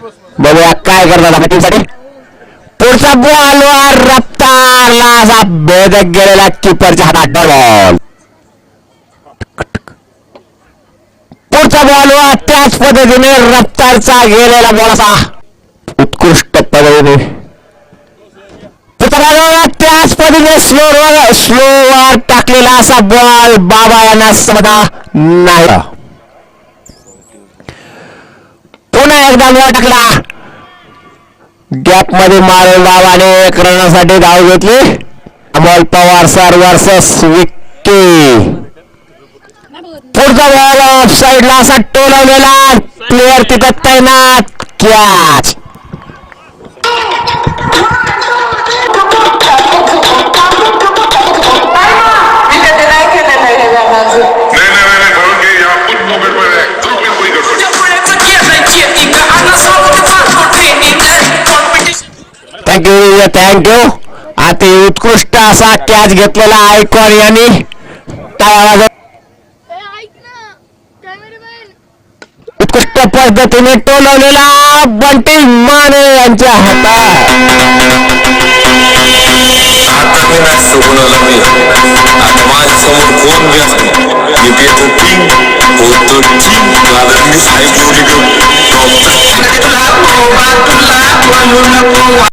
बघूया काय करतात आपल्या टीमसाठी पुढचा बॉलवर रफ्तारला असा भेदक गेलेला किपरच्या हातात बॉल पुढचा बॉलवर त्याच पद्धतीने रफ्तारचा गेलेला बॉल असा. उत्कृष्ट पद्धतीने. त्याच पद्धतीने स्लोवर स्लोवर टाकलेला असा बॉल बाबा यांना समजा नाही. एकदा बॉल टाकला गॅपमध्ये मारून बाबाने एक रनासाठी धाव घेतली. Amol Pawar sir versus Vicky. पुढचा बॉल ऑफ साईडला असा टोलवलेला प्लेअर तिथं तैनात. कॅच थँक्यू थँक्यू अति उत्कृष्ट असा कॅच घेतलेला आयकॉर यांनी. उत्कृष्ट पद्धतीने टोलवलेला बंटी माने यांच्या हातात.